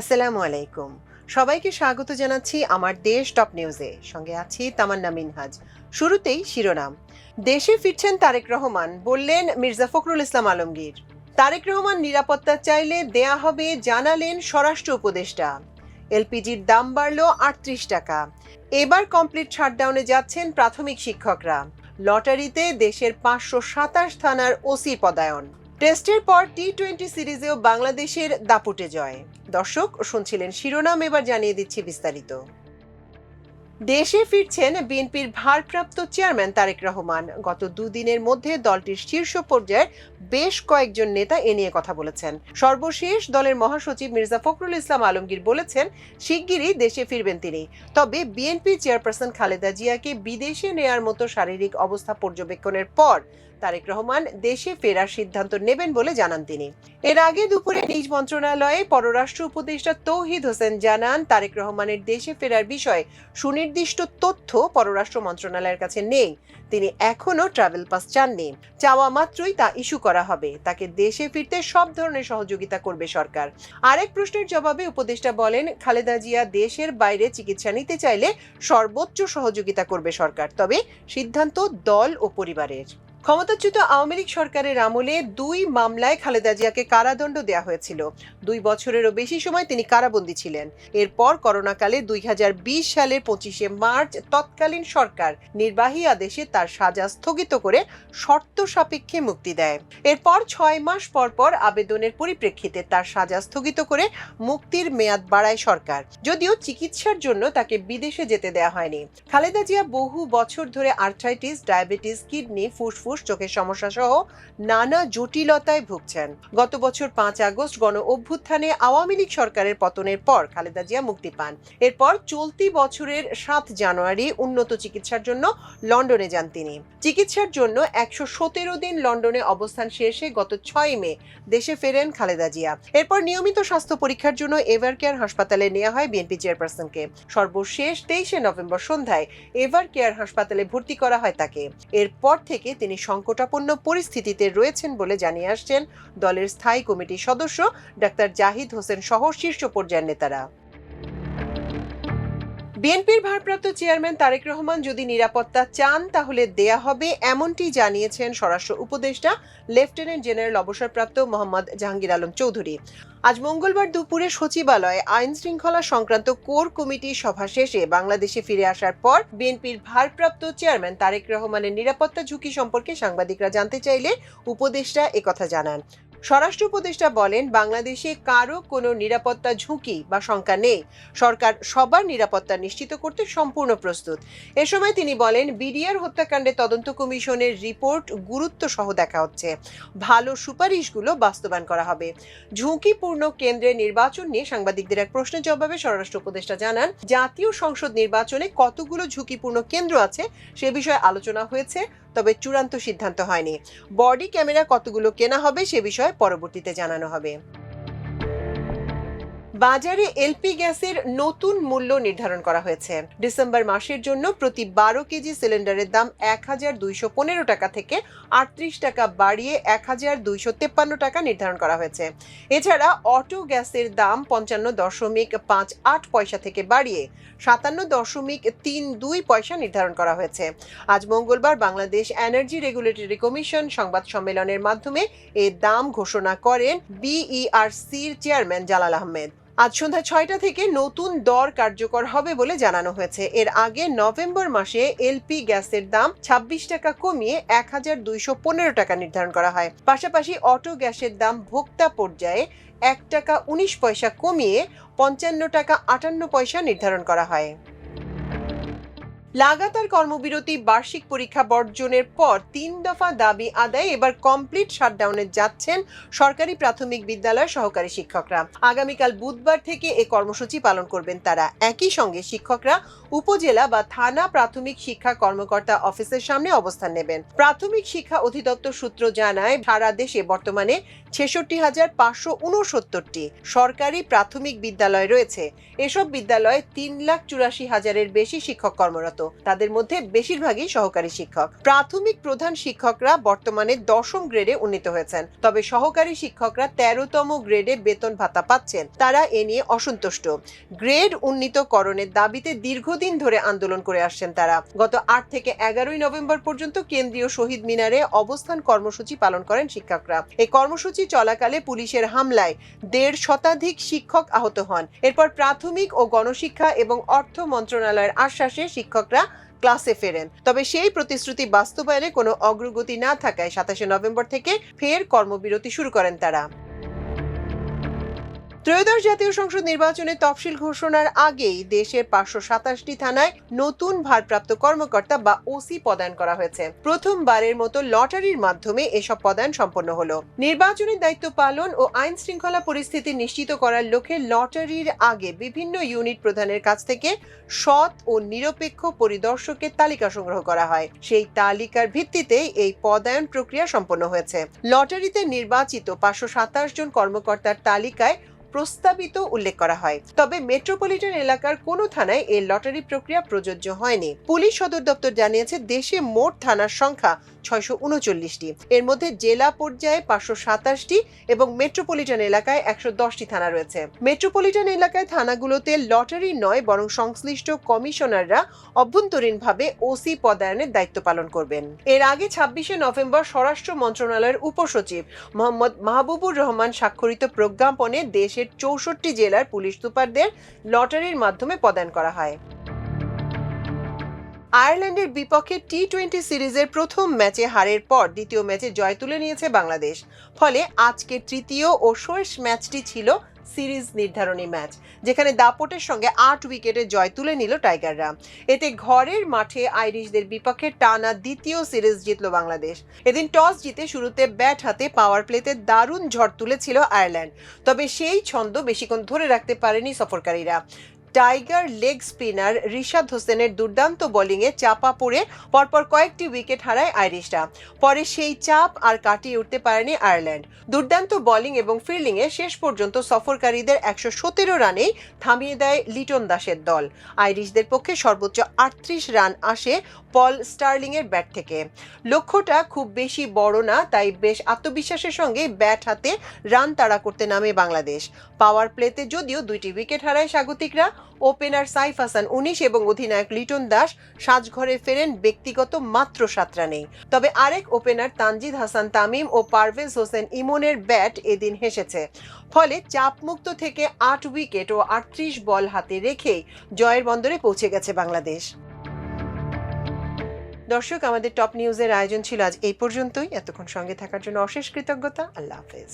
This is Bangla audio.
আসসালামু আলাইকুম। সবাইকে স্বাগত জানাচ্ছি আমার দেশ টপ নিউজে। সঙ্গে আছি তামান্না মিনহাজ। শুরুতেই শিরোনাম। দেশে ফিরছেন তারেক রহমান, বললেন মির্জা ফখরুল ইসলাম আলমগীর। তারেক রহমান নিরাপত্তা চাইলে দেয়া হবে জানালেন স্বরাষ্ট্র উপদেষ্টা। এলপিজির দাম বাড়ল আটত্রিশ টাকা। এবার কমপ্লিট শাটডাউনে যাচ্ছেন প্রাথমিক শিক্ষকরা। লটারিতে দেশের পাঁচশো সাতাশ থানার ওসি পদায়ন। টেস্টের পর টি টোয়েন্টি সিরিজেও বাংলাদেশের দাপুটে জয়। দর্শক, শুনছিলেন শিরোনাম, এবার জানিয়ে দিচ্ছি বিস্তারিত। দেশে ফিরছেন বিএনপির ভারপ্রাপ্ত চেয়ারম্যান তারেক রহমান। গত দুদিনের মধ্যে দলটির শীর্ষ পর্যায়ের বেশ কয়েকজন নেতা এ নিয়ে কথা বলেছেন। সর্বশেষ দলের মহাসচিব মির্জা ফখরুল ইসলাম আলমগীর বলেছেন, শিগগিরই দেশে ফিরবেন তিনি। তবে বিএনপি চেয়ারপারসন খালেদা জিয়াকে বিদেশে নেয়ার মতো শারীরিক অবস্থা পর্যবেক্ষণের পর তারেক রহমান দেশে ফেরার সিদ্ধান্ত নেবেন বলে জানান তিনি। এর আগে দুপুরে নিজ মন্ত্রণালয়ে পররাষ্ট্র উপদেষ্টা তৌহিদ হোসেন জানান, তারেক রহমানের দেশে ফেরার বিষয়ে সুনির্দিষ্ট তথ্য পররাষ্ট্র মন্ত্রণালয়ের কাছে নেই। তিনি এখনও ট্রাভেল পাস চাননি। চাওয়া মাত্রই তা ইস্যু করা হবে। তাকে দেশে ফিরতে সব ধরনের সহযোগিতা করবে সরকার। আরেক প্রশ্নের জবাবে উপদেষ্টা বলেন, খালেদা জিয়া দেশের বাইরে চিকিৎসা নিতে চাইলে সর্বোচ্চ সহযোগিতা করবে সরকার। তবে সিদ্ধান্ত দল ও পরিবারের। ক্ষমতাচ্যুত আওয়ামী লীগ সরকারের আমলে দুই মামলায় খালেদা জিয়াকে কারাদণ্ড দেওয়া হয়েছিল। দুই বছরেরও বেশি সময় তিনি কারাবন্দী ছিলেন। এরপর করোনাকালে দুই সালের পঁচিশে মার্চ তৎকালীন সরকার নির্বাহী আদেশে তার সাজা স্থগিত করে শর্ত সাপেক্ষে মুক্তি দেয়। এরপর ছয় মাস পর পর আবেদনের পরিপ্রেক্ষিতে তার সাজা স্থগিত করে মুক্তির মেয়াদ বাড়ায় সরকার। যদিও চিকিৎসার জন্য তাকে বিদেশে যেতে দেওয়া হয়নি। খালেদা জিয়া বহু বছর ধরে আর্থ্রাইটিস, ডায়াবেটিস, কিডনি, ফুসফুস চোখের সমস্যা সহ নানা জটিলতায় ভুগছেন। গত বছর পাঁচ আগস্ট গণ অভ্যুত্থানে আওয়ামী লীগ সরকারের পতনের পর খালেদা জিয়া মুক্তি পান। এরপর চলতি বছরের সাত জানুয়ারি উন্নত চিকিৎসার জন্য লন্ডনে যান তিনি। চিকিৎসার জন্য একশো সতেরো দিন লন্ডনে অবস্থান শেষে গত ছয় মে দেশে ফেরেন খালেদা জিয়া। এরপর নিয়মিত স্বাস্থ্য পরীক্ষার জন্য এভার কেয়ার হাসপাতালে নেওয়া হয় বিএনপি চেয়ারপারসনকে। সর্বশেষ তেইশে নভেম্বর সন্ধ্যায় এভার কেয়ার হাসপাতালে ভর্তি করা হয় তাকে। এরপর থেকে তিনি সংকটাপন্ন পরিস্থিতিতে রয়েছেন বলে জানিয়ে আসছেন দলের স্থায়ী কমিটির সদস্য ডাক্তার জাহিদ হোসেন সহ শীর্ষ পর্যায়ের নেতারা। বিএনপির ভারপ্রাপ্ত চেয়ারম্যান তারেক রহমান যদি নিরাপত্তা চান, তাহলে দেয়া হবে এমনটি জানিয়েছেন স্বরাষ্ট্র উপদেষ্টা লেফটেন্যান্ট জেনারেল অবসরপ্রাপ্ত মোহাম্মদ জাহাঙ্গীর আলম চৌধুরী। আজ মঙ্গলবার দুপুরে সচিবালয়ে আইন শৃঙ্খলা সংক্রান্ত কোর কমিটির সভা শেষে বাংলাদেশে ফিরে আসার পর বিএনপির ভারপ্রাপ্ত চেয়ারম্যান তারেক রহমানের নিরাপত্তা ঝুঁকি সম্পর্কে সাংবাদিকরা জানতে চাইলে উপদেষ্টা একথা জানান। স্বরাষ্ট্র উপদেষ্টা বলেন, বাংলাদেশে কারও কোনো নিরাপত্তা ঝুঁকি বা শঙ্কা নেই। সরকার সবার নিরাপত্তা নিশ্চিত করতে সম্পূর্ণ প্রস্তুত। এ সময় তিনি বলেন, বিডিআর হত্যাকাণ্ডে তদন্ত কমিশনের রিপোর্ট গুরুত্ব সহ দেখা হচ্ছে। ভালো সুপারিশগুলো বাস্তবায়ন করা হবে। ঝুঁকিপূর্ণ কেন্দ্রে নির্বাচন নিয়ে সাংবাদিকদের এক প্রশ্নের জবাবে স্বরাষ্ট্র উপদেষ্টা জানান, জাতীয় সংসদ নির্বাচনে কতগুলো ঝুঁকিপূর্ণ কেন্দ্র আছে সে বিষয়ে আলোচনা হয়েছে। তবে চূড়ান্ত সিদ্ধান্ত হয়নি। বডি ক্যামেরা কতগুলো কেনা হবে সে বিষয়ে পরবর্তীতে জানানো হবে। বাজারে এলপি গ্যাসের নতুন মূল্য নির্ধারণ করা হয়েছে। ডিসেম্বর মাসের জন্য প্রতি বারো কেজি সিলিন্ডারের দাম এক হাজার দুইশো পনেরো টাকা থেকে আটত্রিশ টাকা বাড়িয়ে এক হাজার দুইশো তেপ্পান্ন টাকা নির্ধারণ করা হয়েছে। এছাড়া অটো গ্যাসের দাম পঞ্চান্ন দশমিক পাঁচ আট পয়সা থেকে বাড়িয়ে সাতান্ন দশমিক তিন দুই পয়সা নির্ধারণ করা হয়েছে। আজ মঙ্গলবার বাংলাদেশ এনার্জি রেগুলেটরি কমিশন সংবাদ সম্মেলনের মাধ্যমে এ দাম ঘোষণা করেন বিইআরসির চেয়ারম্যান জালাল আহমেদ। আজ সন্ধ্যা ছয়টা থেকে নতুন দর কার্যকর হবে বলে জানানো হয়েছে। এর আগে নভেম্বর মাসে এলপি গ্যাসের দাম ছাব্বিশ টাকা কমিয়ে এক হাজার দুইশো পনেরো টাকা নির্ধারণ করা হয়। পাশাপাশি অটো গ্যাসের দাম ভোক্তা পর্যায়ে এক টাকা উনিশ পয়সা কমিয়ে পঞ্চান্ন টাকা আটান্ন পয়সা নির্ধারণ করা হয়। লাগাতার কর্মবিরতি, বার্ষিক পরীক্ষা বর্জনের পর তিন দফা দাবি আদায় এবার কমপ্লিট শাটডাউনে যাচ্ছেন সরকারি প্রাথমিক বিদ্যালয়ের সহকারী শিক্ষকরা। আগামীকাল বুধবার থেকে এ কর্মসূচি পালন করবেন তারা। একই সঙ্গে শিক্ষকরা উপজেলা বা থানা প্রাথমিক শিক্ষা কর্মকর্তা অফিসের সামনে অবস্থান নেবেন। প্রাথমিক শিক্ষা অধিদপ্তর সূত্র জানায়, সারা দেশে বর্তমানে ছেষট্টি হাজার পাঁচশো উনসত্তরটি সরকারি প্রাথমিক বিদ্যালয় রয়েছে। এসব বিদ্যালয়ে তিন লাখ চুরাশি হাজারের বেশি শিক্ষক কর্মরত। তাদের মধ্যে বেশিরভাগই সহকারী শিক্ষক। প্রাথমিক প্রধান শিক্ষকরা বর্তমানে দশম গ্রেডে উন্নীত হয়েছেন। তবে সহকারী শিক্ষকরা তেরোতম গ্রেডে বেতন ভাতা পাচ্ছেন। তারা এ নিয়ে অসন্তুষ্ট। গ্রেড উন্নীতকরণের দাবিতে দীর্ঘদিন ধরে আন্দোলন করে আসছেন তারা। গত আট থেকে এগারোই নভেম্বর পর্যন্ত কেন্দ্রীয় শহীদ মিনারে অবস্থান কর্মসূচি পালন করেন শিক্ষকরা। এই কর্মসূচি চলাকালে পুলিশের হামলায় দেড় শতাধিক শিক্ষক আহত হন। এরপর প্রাথমিক ও গণশিক্ষা এবং অর্থ মন্ত্রণালয়ের আশ্বাসে শিক্ষকরা ক্লাসে ফেরেন। তবে সেই প্রতিশ্রুতি বাস্তবায়নে কোনো অগ্রগতি না থাকায় সাতাশে নভেম্বর থেকে ফের কর্মবিরতি শুরু করেন তারা। ত্রয়োদশ জাতীয় সংসদ নির্বাচনে তফসিল ঘোষণার আগেই দেশের পাঁচশো সাতাশটি থানায় নতুন ভারপ্রাপ্ত কর্মকর্তা বা ওসি পদায়ন করা হয়েছে। প্রথমবারের মতো লটারির মাধ্যমে এসব পদায়ন সম্পন্ন হলো। নির্বাচনের দায়িত্ব পালন ও আইন শৃঙ্খলা পরিস্থিতি নিশ্চিত করার লক্ষ্যে লটারির আগে বিভিন্ন ইউনিট প্রধানের কাছ থেকে সৎ ও নিরপেক্ষ পরিদর্শকের তালিকা সংগ্রহ করা হয়। সেই তালিকার ভিত্তিতে এই পদায়ন প্রক্রিয়া সম্পন্ন হয়েছে। লটারিতে নির্বাচিত পাঁচশো সাতাশ জন কর্মকর্তার তালিকায় প্রস্তাবিত উল্লেখ করা হয়। তবে মেট্রোপলিটন এলাকার কোনো থানায় এই লটারি প্রক্রিয়া প্রযোজ্য হয়নি। পুলিশ সদর দপ্তর জানিয়েছে, দেশে মোট থানার সংখ্যা ছয়শো উনচল্লিশটি। এর মধ্যে জেলা পর্যায়ে পাঁচশো সাতাশটি এবং মেট্রোপলিটন এলাকায় একশো দশটি থানা রয়েছে। মেট্রোপলিটন এলাকায় থানাগুলোতে লটারি নয়, বরং সংশ্লিষ্ট কমিশনাররা অভ্যন্তরীণভাবে ওসি পদায়নের দায়িত্ব পালন করবেন। এর আগে ছাব্বিশে নভেম্বর স্বরাষ্ট্র মন্ত্রণালয়ের উপসচিব মোহাম্মদ মাহবুবুর রহমান স্বাক্ষরিত প্রজ্ঞাপনে দেশের চৌষট্টি জেলার পুলিশ সুপারদের লটারির মাধ্যমে প্রদান করা হয়। আয়ারল্যান্ডের বিপক্ষে টি টোয়েন্টি সিরিজের প্রথম ম্যাচে হারের পর দ্বিতীয় ম্যাচে জয় তুলে নিয়েছে বাংলাদেশ। ফলে আজকের তৃতীয় ও শেষ ম্যাচটি ছিল সিরিজ নির্ধারণী ম্যাচ, যেখানে দাপটের সঙ্গে আট উইকেটে জয় তুলে নিল টাইগাররা। এতে ঘরের মাঠে আইরিশদের বিপক্ষে টানা দ্বিতীয় সিরিজ জিতল বাংলাদেশ। এদিন টস জিতে শুরুতে ব্যাট হাতে পাওয়ার প্লেতে দারুণ ঝড় তুলেছিল আয়ারল্যান্ড, তবে সেই ছন্দ বেশিক্ষণ ধরে রাখতে পারেনি সফরকারীরা। টাইগার লেগ স্পিনার রিশাদ হোসেনের দুর্দান্ত বোলিংয়ে চাপা পড়ে পরপর কয়েকটি উইকেট হারায় আইরিশরা। পরে সেই চাপ আর কাটিয়ে উঠতে পারেনি আয়ারল্যান্ড। দুর্দান্ত বোলিং এবং ফিল্ডিংয়ে শেষ পর্যন্ত সফরকারীদের একশো সতেরো রানেই থামিয়ে দেয় লিটন দাসের দল। আইরিশদের পক্ষে সর্বোচ্চ আটত্রিশ রান আসে পল স্টার্লিংয়ের ব্যাট থেকে। লক্ষ্যটা খুব বেশি বড় না, তাই বেশ আত্মবিশ্বাসের সঙ্গে ব্যাট হাতে রান তাড়া করতে নামে বাংলাদেশ। পাওয়ার প্লেতে যদিও দুইটি উইকেট হারায় স্বাগতিকরা ওপেনার সাইফ হাসান উনিশ এবং অধিনায়ক লিটন দাস সাজঘরে ফেরেন ব্যক্তিগত মাত্র সাত রানেই। তবে আরেক ওপেনার তানজিদ হাসান তামিম ও পারভেজ হোসেন ইমনের ব্যাট এদিন হেসেছে। ফলে চাপমুক্ত থেকে আট উইকেট ও আটত্রিশ বল হাতে রেখেই জয়ের বন্দরে পৌঁছে গেছে বাংলাদেশ। দর্শক, আমাদের টপ নিউজের আয়োজন ছিল আজ এই পর্যন্তই। এতক্ষণ সঙ্গে থাকার জন্য অশেষ কৃতজ্ঞতা। আল্লাহ হাফেজ।